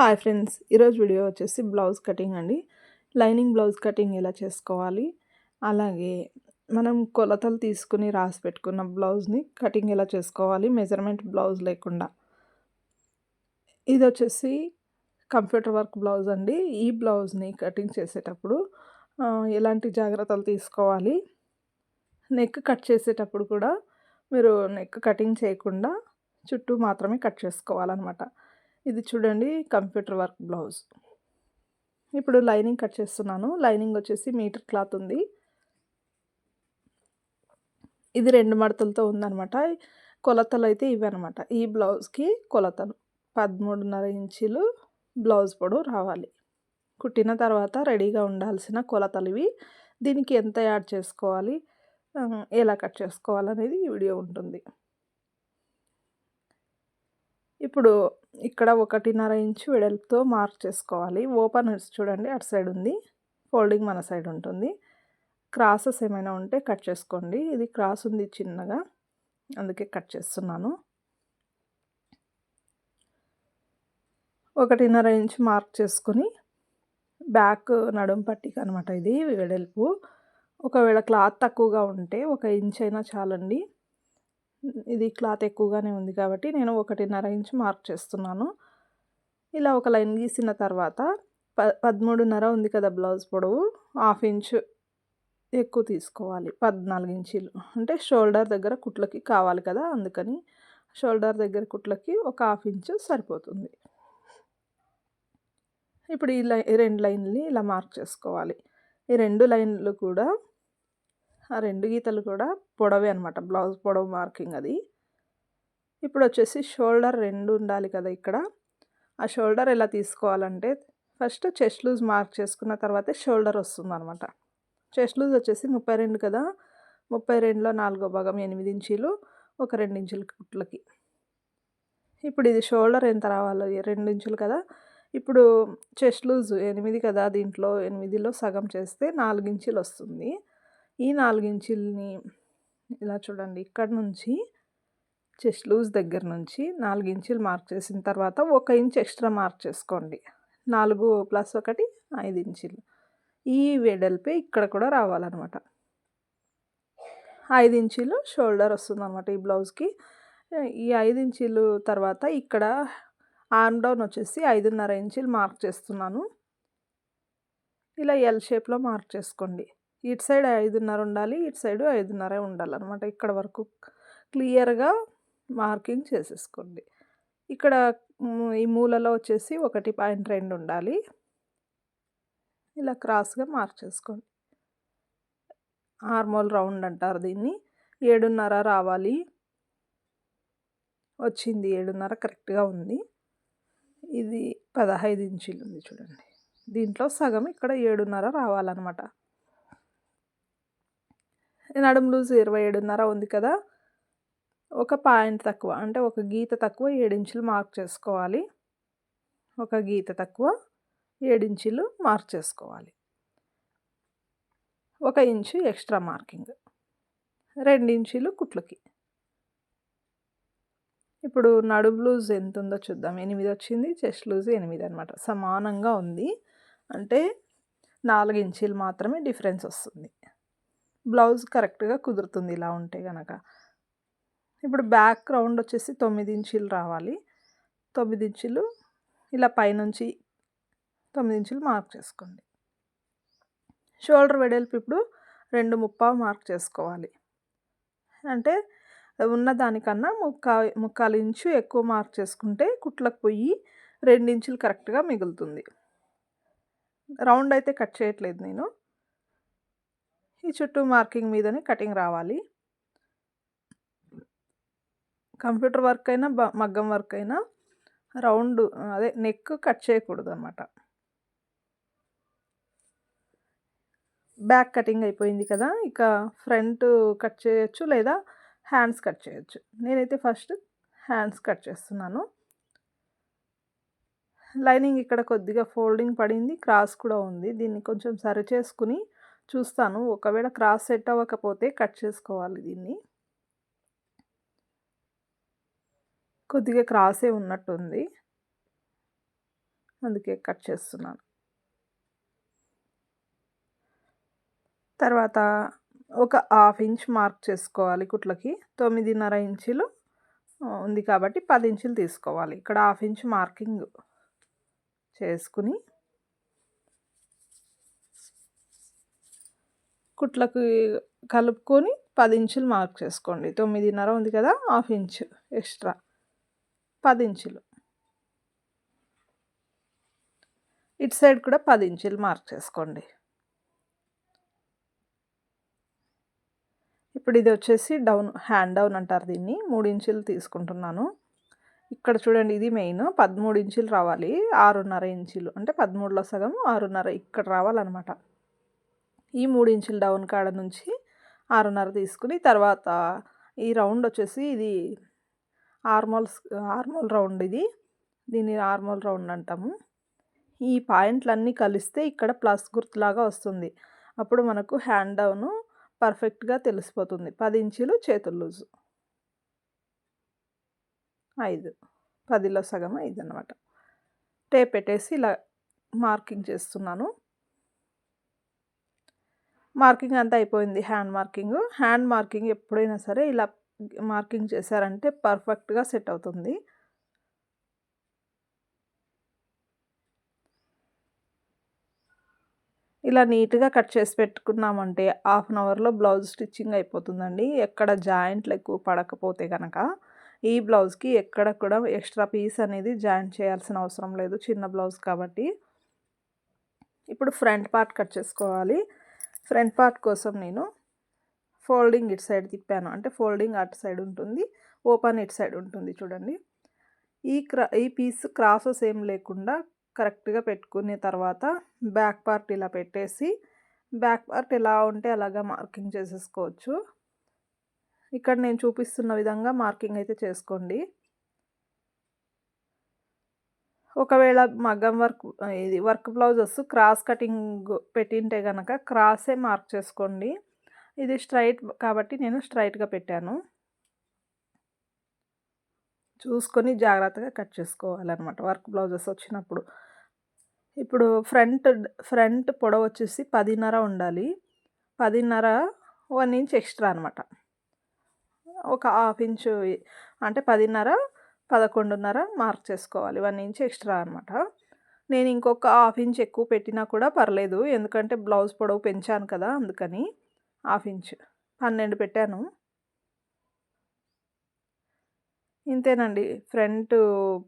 Hi friends ఈరోజు video వచ్చేసి blouse cutting అండి. లైనింగ్ బ్లౌజ్ కటింగ్ ఎలా చేసుకోవాలి? అలాగే మనం కొలతలు తీసుకుని రాసి పెట్టుకున్న బ్లౌజ్ని కటింగ్ ఎలా చేసుకోవాలి? మెజర్మెంట్ బ్లౌజ్ లేకుండా. ఇది వచ్చేసి కంప్యూటర్ వర్క్ బ్లౌజ్ అండి. ఈ బ్లౌజ్ని కటింగ్ చేసేటప్పుడు ఎలాంటి జాగ్రత్తలు తీసుకోవాలి? నెక్ కట్ చేసేటప్పుడు కూడా మీరు నెక్ కటింగ్ చేయకుండా చుట్టూ మాత్రమే కట్ చేసుకోవాలన్నమాట. ఇది చూడండి కంప్యూటర్ వర్క్ బ్లౌజ్. ఇప్పుడు లైనింగ్ కట్ చేస్తున్నాను. లైనింగ్ వచ్చేసి మీటర్ క్లాత్ ఉంది. ఇది రెండు మడతలతో ఉందనమాట కొలతలు అయితే ఇవి అనమాట ఈ బ్లౌజ్కి కొలతలు. పదమూడున్నర ఇంచులు బ్లౌజ్ పొడవు రావాలి. కుట్టిన తర్వాత రెడీగా ఉండాల్సిన కొలతలు ఇవి. దీనికి ఎంత యాడ్ చేసుకోవాలి? ఎలా కట్ చేసుకోవాలనేది ఈ వీడియో ఉంటుంది. ఇప్పుడు ఇక్కడ ఒకటిన్నర ఇంచు వెడల్పుతో మార్క్ చేసుకోవాలి. ఓపెన్ చూడండి అటు సైడ్ ఉంది. ఫోల్డింగ్ మన సైడ్ ఉంటుంది. క్రాసెస్ ఏమైనా ఉంటే కట్ చేసుకోండి. ఇది క్రాస్ ఉంది చిన్నగా అందుకే కట్ చేస్తున్నాను. ఒకటిన్నర ఇంచు మార్క్ చేసుకుని బ్యాక్ నడుం పట్టిక అనమాట ఇది వెడల్పు. ఒకవేళ క్లాత్ తక్కువగా ఉంటే ఒక ఇంచ్ అయినా చాలండి. ఇది క్లాత్ ఎక్కువగానే ఉంది కాబట్టి నేను ఒకటిన్నర ఇంచ్ మార్క్ చేస్తున్నాను. ఇలా ఒక లైన్ గీసిన తర్వాత ప పదమూడున్నర ఉంది కదా బ్లౌజ్ పొడవు హాఫ్ ఇంచ్ ఎక్కువ తీసుకోవాలి. పద్నాలుగు ఇంచీలు. అంటే షోల్డర్ దగ్గర కుట్లకి కావాలి కదా అందుకని షోల్డర్ దగ్గర కుట్లకి ఒక హాఫ్ ఇంచ్ సరిపోతుంది. ఇప్పుడు ఈ లై రెండు లైన్లు ఇలా మార్క్ చేసుకోవాలి. ఈ రెండు లైన్లు కూడా ఆ రెండు గీతలు కూడా పొడవే అనమాట బ్లౌజ్ పొడవు మార్కింగ్ అది. ఇప్పుడు వచ్చేసి షోల్డర్ రెండు ఉండాలి కదా ఇక్కడ. ఆ షోల్డర్ ఎలా తీసుకోవాలంటే ఫస్ట్ చెస్ట్ లూజ్ మార్క్ చేసుకున్న తర్వాతే షోల్డర్ వస్తుంది అనమాట చెస్ట్ లూజ్ వచ్చేసి ముప్పై రెండు కదా. ముప్పై రెండులో నాలుగో భాగం ఎనిమిది ఇంచీలు ఒక రెండు ఇంచుల కుట్లకి. ఇప్పుడు ఇది షోల్డర్ ఎంత రావాలో రెండు ఇంచులు కదా. ఇప్పుడు చెస్ట్ లూజ్ ఎనిమిది కదా దీంట్లో ఎనిమిదిలో సగం చేస్తే నాలుగు ఇంచులు వస్తుంది. ఈ నాలుగు ఇలా చూడండి. ఇక్కడ నుంచి చెస్ట్ లూజ్ దగ్గర నుంచి నాలుగించులు మార్క్ చేసిన తర్వాత ఒక ఇంచ్ ఎక్స్ట్రా మార్క్ చేసుకోండి. నాలుగు ప్లస్ ఒకటి ఐదు ఇంచులు ఈ వెడల్పే ఇక్కడ కూడా రావాలన్నమాట. ఐదు ఇంచులు షోల్డర్ వస్తుందన్నమాట ఈ బ్లౌజ్కి. ఈ ఐదు ఇంచులు తర్వాత ఇక్కడ ఆర్మ్ డౌన్ వచ్చేసి ఐదున్నర ఇంచులు మార్క్ చేస్తున్నాను. ఇలా ఎల్ షేప్లో మార్క్ చేసుకోండి. ఇటు సైడ్ ఐదున్నర ఉండాలి ఇటు సైడ్ ఐదున్నర ఉండాలన్నమాట ఇక్కడ వరకు. క్లియర్గా మార్కింగ్ చేసేసుకోండి. ఇక్కడ ఈ మూలలో వచ్చేసి ఒకటి పాయింట్ రెండు ఉండాలి. ఇలా క్రాస్గా మార్క్ చేసుకోండి. ఆర్మోల్ రౌండ్ అంటారు దీన్ని. ఏడున్నర రావాలి. వచ్చింది ఏడున్నర కరెక్ట్గా ఉంది. ఇది పదహైదు ఇంచులు ఉంది చూడండి. దీంట్లో సగం ఇక్కడ ఏడున్నర రావాలన్నమాట. నడుము లూజ్ ఇరవై ఏడున్నర ఉంది కదా? ఒక పాయింట్ తక్కువ అంటే ఒక గీత తక్కువ ఏడించులు మార్క్ చేసుకోవాలి. ఒక గీత తక్కువ ఏడించులు మార్క్ చేసుకోవాలి. ఒక ఇంచు ఎక్స్ట్రా మార్కింగ్ రెండించులు కుట్లకి. ఇప్పుడు నడుము లూజ్ ఎంత ఉందో చూద్దాం. ఎనిమిది వచ్చింది చెస్ట్ లూజ్ ఎనిమిది అనమాట సమానంగా ఉంది. అంటే నాలుగు ఇంచీలు మాత్రమే డిఫరెన్స్ వస్తుంది. బ్లౌజ్ కరెక్ట్గా కుదురుతుంది ఇలా ఉంటే కనుక ఇప్పుడు బ్యాక్ రౌండ్ వచ్చేసి తొమ్మిది ఇంచులు రావాలి. తొమ్మిది ఇంచులు ఇలా పైనుంచి తొమ్మిది ఇంచులు మార్క్ చేసుకోండి. షోల్డర్ వెడల్పు ఇప్పుడు రెండు ముప్పావు మార్క్ చేసుకోవాలి. అంటే ఉన్న దానికన్నా ముక్కా ముక్కాలు ఇంచు ఎక్కువ మార్క్ చేసుకుంటే కుట్లకు పోయి రెండించులు కరెక్ట్గా మిగులుతుంది. రౌండ్ అయితే కట్ చేయట్లేదు నేను. ఈ చుట్టూ మార్కింగ్ మీదనే కటింగ్ రావాలి. కంప్యూటర్ వర్క్ అయినా మగ్గం వర్క్ అయినా రౌండ్ అదే నెక్ కట్ చేయకూడదు అనమాట బ్యాక్ కటింగ్ అయిపోయింది కదా ఇక ఫ్రంట్ కట్ చేయొచ్చు లేదా హ్యాండ్స్ కట్ చేయొచ్చు. నేనైతే ఫస్ట్ హ్యాండ్స్ కట్ చేస్తున్నాను. లైనింగ్ ఇక్కడ కొద్దిగా ఫోల్డింగ్ పడింది క్రాస్ కూడా ఉంది. దీన్ని కొంచెం సరి చేసుకుని చూస్తాను. ఒకవేళ క్రాస్ సెట్ అవ్వకపోతే కట్ చేసుకోవాలి దీన్ని. కొద్దిగా క్రాసే ఉన్నట్టుంది. అందుకే కట్ చేస్తున్నాను. తర్వాత ఒక హాఫ్ ఇంచ్ మార్క్ చేసుకోవాలి కుట్లకి. తొమ్మిదిన్నర ఇంచులు ఉంది కాబట్టి పది ఇంచులు తీసుకోవాలి. ఇక్కడ హాఫ్ ఇంచ్ మార్కింగ్ చేసుకుని కుట్లకు కలుపుకొని పది ఇంచులు మార్క్ చేసుకోండి. తొమ్మిదిన్నర ఉంది కదా హాఫ్ ఇంచ్ ఎక్స్ట్రా. పది ఇంచులు. ఇటు సైడ్ కూడా పది ఇంచులు మార్క్ చేసుకోండి. ఇప్పుడు ఇది వచ్చేసి డౌన్ హ్యాండ్ డౌన్ అంటారు దీన్ని. మూడు ఇంచులు తీసుకుంటున్నాను. ఇక్కడ చూడండి ఇది మెయిన్. పదమూడు ఇంచులు రావాలి. ఆరున్నర ఇంచులు. అంటే పదమూడులో సగం ఆరున్నర ఇక్కడ రావాలన్నమాట. ఈ మూడు ఇంచుల డౌన్ కాడ నుంచి ఆరున్నర తీసుకుని తర్వాత ఈ రౌండ్ వచ్చేసి ఇది ఆర్మోల్స్ ఆర్మోల్ రౌండ్ ఇది. దీన్ని ఆర్మోల్ రౌండ్ అంటాము. ఈ పాయింట్లన్నీ కలిస్తే ఇక్కడ ప్లస్ గుర్తులాగా వస్తుంది. అప్పుడు మనకు హ్యాండ్ డౌన్ పర్ఫెక్ట్గా తెలిసిపోతుంది. పది ఇంచులు చేతులు లూజు. ఐదు. పదిలో సగం ఐదు అనమాట టేప్ పెట్టేసి ఇలా మార్కింగ్ చేస్తున్నాను. మార్కింగ్ అంతా అయిపోయింది. Hand marking. హ్యాండ్ మార్కింగ్ ఎప్పుడైనా సరే ఇలా మార్కింగ్ చేశారంటే పర్ఫెక్ట్గా సెట్ అవుతుంది. ఇలా నీట్గా కట్ చేసి పెట్టుకున్నామంటే హాఫ్ అన్ అవర్లో బ్లౌజ్ స్టిచ్చింగ్ అయిపోతుందండి. ఎక్కడ జాయింట్లు ఎక్కువ పడకపోతే కనుక ఈ బ్లౌజ్కి ఎక్కడ కూడా ఎక్స్ట్రా పీస్ అనేది జాయింట్ చేయాల్సిన అవసరం లేదు. చిన్న బ్లౌజ్ కాబట్టి. ఇప్పుడు ఫ్రంట్ పార్ట్ కట్ చేసుకోవాలి. ఫ్రంట్ పార్ట్ కోసం నేను ఫోల్డింగ్ ఇటు సైడ్ తిప్పాను. అంటే ఫోల్డింగ్ అటు సైడ్ ఉంటుంది ఓపెన్ ఇటు సైడ్ ఉంటుంది చూడండి. ఈ క్రా ఈ పీస్ క్రాసెస్ ఏం లేకుండా కరెక్ట్గా పెట్టుకునే తర్వాత బ్యాక్ పార్ట్ ఇలా పెట్టేసి బ్యాక్ పార్ట్ ఎలా ఉంటే అలాగా మార్కింగ్ చేసేసుకోవచ్చు. ఇక్కడ నేను చూపిస్తున్న విధంగా మార్కింగ్ అయితే చేసుకోండి. ఒకవేళ మగ్గం వర్క్ ఇది వర్క్ బ్లౌజెస్ క్రాస్ కటింగ్ పెట్టింటే కనుక క్రాసే మార్క్ చేసుకోండి. ఇది స్ట్రైట్ కాబట్టి నేను స్ట్రైట్గా పెట్టాను. చూసుకొని జాగ్రత్తగా కట్ చేసుకోవాలన్నమాట వర్క్ బ్లౌజెస్ వచ్చినప్పుడు. ఇప్పుడు ఫ్రంట్ ఫ్రంట్ పొడవు వచ్చేసి పదిన్నర ఉండాలి. పదిన్నర వన్ ఇంచ్ ఎక్స్ట్రా అనమాట ఒక హాఫ్ ఇంచు అంటే పదిన్నర పదకొండున్నర మార్క్ చేసుకోవాలి వన్ ఇంచ్ ఎక్స్ట్రా అనమాట నేను ఇంకొక హాఫ్ ఇంచ్ ఎక్కువ పెట్టినా కూడా పర్లేదు ఎందుకంటే బ్లౌజ్ పొడవు పెంచాను కదా అందుకని. హాఫ్ ఇంచ్ పన్నెండు పెట్టాను. ఇంతేనండి ఫ్రంట్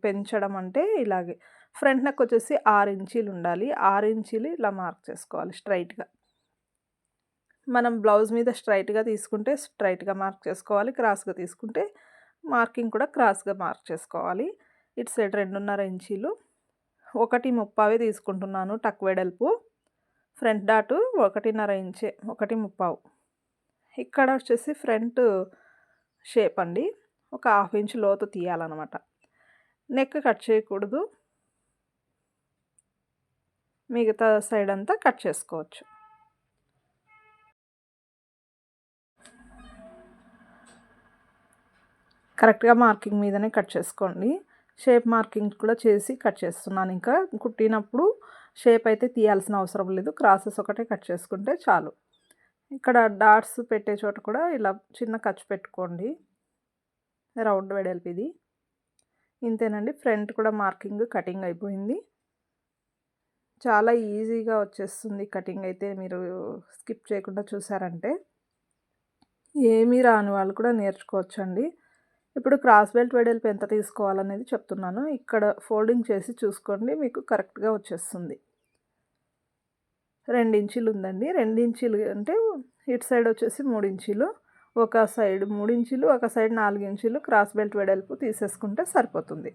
పెంచడం అంటే ఇలాగే. ఫ్రంట్ నెక్ వచ్చేసి ఆరు ఇంచీలు ఉండాలి ఆరు ఇంచీలు ఇలా మార్క్ చేసుకోవాలి స్ట్రైట్గా. మనం బ్లౌజ్ మీద స్ట్రైట్గా తీసుకుంటే స్ట్రైట్గా మార్క్ చేసుకోవాలి క్రాస్గా తీసుకుంటే మార్కింగ్ కూడా క్రాస్గా మార్క్ చేసుకోవాలి ఇటు సైడ్ రెండున్నర ఇంచీలు. ఒకటి ముప్పావే తీసుకుంటున్నాను టక్ వెడల్పు. ఫ్రంట్ డాటు ఒకటిన్నర ఇంచే ఒకటి ముప్పావు. ఇక్కడ వచ్చేసి ఫ్రంట్ షేప్ అండి. ఒక హాఫ్ ఇంచ్ లోతు తీయాలన్నమాట. నెక్ కట్ చేయకూడదు. మిగతా సైడ్ అంతా కట్ చేసుకోవచ్చు. కరెక్ట్గా మార్కింగ్ మీదనే కట్ చేసుకోండి. షేప్ మార్కింగ్ కూడా చేసి కట్ చేస్తున్నాను. ఇంకా కుట్టినప్పుడు షేప్ అయితే తీయాల్సిన అవసరం లేదు. క్రాసెస్ ఒకటే కట్ చేసుకుంటే చాలు. ఇక్కడ డాట్స్ పెట్టే చోట కూడా ఇలా చిన్న ఖర్చు పెట్టుకోండి. రౌండ్ వెడల్పు ఇది. ఇంతేనండి. ఫ్రంట్ కూడా మార్కింగ్ కటింగ్ అయిపోయింది. చాలా ఈజీగా వచ్చేస్తుంది కటింగ్ అయితే. మీరు స్కిప్ చేయకుండా చూసారంటే ఏమీ రాని వాళ్ళు కూడా నేర్చుకోవచ్చండి. ఇప్పుడు క్రాస్ బెల్ట్ వెడల్పు ఎంత తీసుకోవాలనేది చెప్తున్నాను. ఇక్కడ ఫోల్డింగ్ చేసి చూసుకోండి మీకు కరెక్ట్గా వచ్చేస్తుంది. ఇంచులు ఉందండి. ఇంచులు అంటే ఇటు సైడ్ వచ్చేసి మూడు ఒక సైడ్ మూడు ఒక సైడ్ నాలుగు క్రాస్ బెల్ట్ వెడల్పు తీసేసుకుంటే సరిపోతుంది.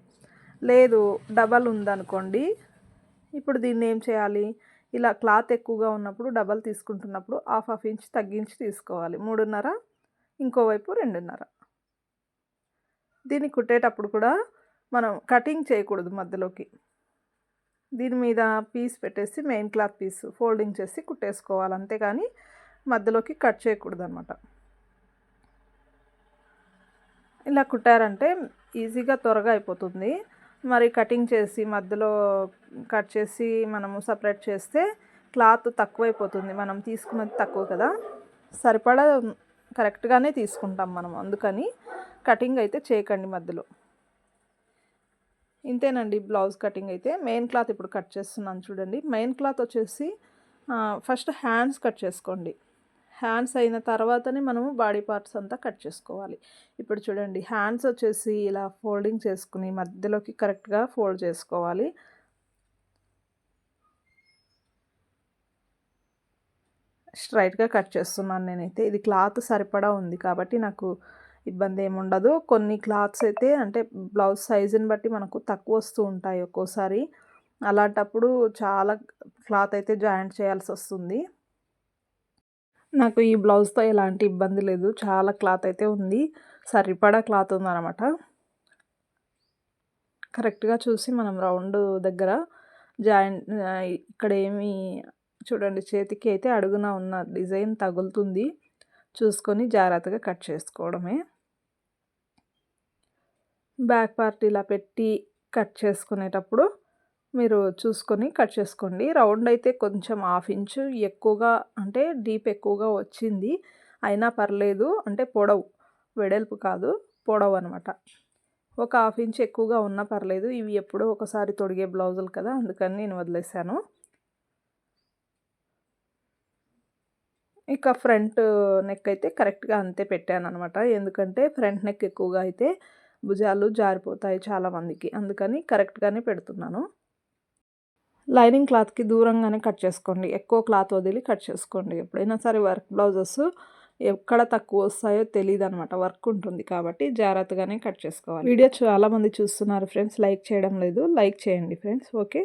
లేదు డబల్ ఉందనుకోండి ఇప్పుడు దీన్ని ఏం చేయాలి? ఇలా క్లాత్ ఎక్కువగా ఉన్నప్పుడు డబల్ తీసుకుంటున్నప్పుడు హాఫ్ హాఫ్ ఇంచ్ తగ్గించి తీసుకోవాలి. మూడున్నర ఇంకోవైపు రెండున్నర. దీన్ని కుట్టేటప్పుడు కూడా మనం కటింగ్ చేయకూడదు మధ్యలోకి. దీని మీద పీస్ పెట్టేసి మెయిన్ క్లాత్ పీస్ ఫోల్డింగ్ చేసి కుట్టేసుకోవాలి. అంతేగాని మధ్యలోకి కట్ చేయకూడదు అనమాట ఇలా కుట్టారంటే ఈజీగా త్వరగా అయిపోతుంది. మరి కటింగ్ చేసి మధ్యలో కట్ చేసి మనము సపరేట్ చేస్తే క్లాత్ తక్కువైపోతుంది. మనం తీసుకున్నది తక్కువ కదా. సరిపడా కరెక్ట్గానే తీసుకుంటాం మనం. అందుకని కటింగ్ అయితే చేయకండి మధ్యలో. ఇంతేనండి బ్లౌజ్ కటింగ్ అయితే. మెయిన్ క్లాత్ ఇప్పుడు కట్ చేస్తున్నాను చూడండి. మెయిన్ క్లాత్ వచ్చేసి ఫస్ట్ హ్యాండ్స్ కట్ చేసుకోండి. హ్యాండ్స్ అయిన తర్వాతనే మనము బాడీ పార్ట్స్ అంతా కట్ చేసుకోవాలి. ఇప్పుడు చూడండి హ్యాండ్స్ వచ్చేసి ఇలా ఫోల్డింగ్ చేసుకుని మధ్యలోకి కరెక్ట్గా ఫోల్డ్ చేసుకోవాలి. స్ట్రైట్గా కట్ చేస్తున్నాను నేనైతే. ఇది క్లాత్ సరిపడా ఉంది కాబట్టి నాకు ఇబ్బంది ఏమి ఉండదు. కొన్ని క్లాత్స్ అయితే అంటే బ్లౌజ్ సైజుని బట్టి మనకు తక్కువ వస్తూ ఉంటాయి ఒక్కోసారి. అలాంటప్పుడు చాలా క్లాత్ అయితే జాయింట్ చేయాల్సి వస్తుంది. నాకు ఈ బ్లౌజ్తో ఎలాంటి ఇబ్బంది లేదు. చాలా క్లాత్ అయితే ఉంది. సరిపడా క్లాత్ ఉందన్నమాట. కరెక్ట్గా చూసి మనం రౌండ్ దగ్గర జాయింట్ ఇక్కడ ఏమి చూడండి చేతికి అయితే అడుగున ఉన్న డిజైన్ తగులుతుంది. చూసుకొని జాగ్రత్తగా కట్ చేసుకోవడమే. బ్యాక్ పార్ట్ ఇలా పెట్టి కట్ చేసుకునేటప్పుడు మీరు చూసుకొని కట్ చేసుకోండి. రౌండ్ అయితే కొంచెం హాఫ్ ఇంచు ఎక్కువగా అంటే డీప్ ఎక్కువగా వచ్చింది. అయినా పర్లేదు అంటే పొడవు వెడల్పు కాదు పొడవు అనమాట ఒక హాఫ్ ఇంచ్ ఎక్కువగా ఉన్నా పర్లేదు. ఇవి ఎప్పుడో ఒకసారి తొడిగే బ్లౌజులు కదా అందుకని నేను వదిలేసాను ఇక ఫ్రంట్ నెక్ అయితే కరెక్ట్గా అంతే పెట్టాను అనమాట ఎందుకంటే ఫ్రంట్ నెక్ ఎక్కువగా అయితే భుజాలు జారిపోతాయి చాలామందికి అందుకని కరెక్ట్గానే పెడుతున్నాను. లైనింగ్ క్లాత్కి దూరంగానే కట్ చేసుకోండి. ఎక్కువ క్లాత్ వదిలి కట్ చేసుకోండి. ఎప్పుడైనా సరే వర్క్ బ్లౌజెస్ ఎక్కడ తక్కువ వస్తాయో తెలియదు అనమాట వర్క్ ఉంటుంది కాబట్టి జాగ్రత్తగానే కట్ చేసుకోవాలి. వీడియో చాలామంది చూస్తున్నారు ఫ్రెండ్స్ లైక్ చేయడం లేదు. లైక్ చేయండి ఫ్రెండ్స్ ఓకే